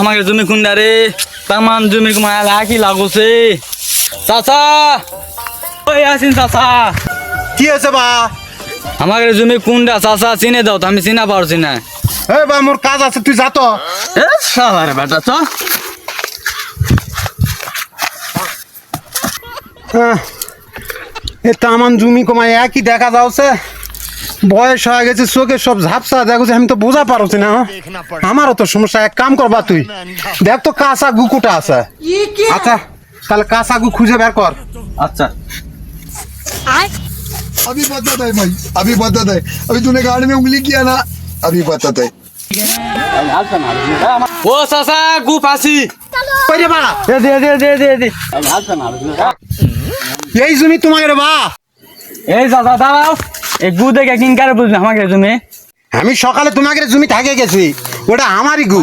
আমাকে জমি কুন্ডা রে। তামান জমি কুমায় লাকি লাগছে? চাচা! ওই আসিন চাচা? কি আছে বা? আমাকে জমি কুন্ডা চাচা চিনে দাও তো আমি চিনা পারছি না। এ বা মোর কাজ আছে তুই যা তো। এ শালা রে বেটা চ। হ্যাঁ। এ তামান জমি কমায় একই দেখা যাচ্ছে বয়স হয়ে গেছে চোখে সব ঝাপসা দেখো আমি তো বোঝা পারছি না হ্যাঁ? আমারও তো সমস্যা এক কাম করবা তুই দেখ তো কাঁচা গুকুটা আছে আচ্ছা তাহলে কাঁচা গু খুঁজে বের কর আচ্ছা अभी बता है भाई अभी बता है अभी तूने गाड़ में उंगली किया ना अभी बता है ও চাচা গু পাসি কই রে বা দে দে দে দে দে দে এই জমি তোমার রে বা এই চাচা দাঁড়াও এই গু দেখে কারে বুঝলে আমাকে তুমি আমি সকালে তোমাকে জমি থাকে গেছি ওটা আমারই গু।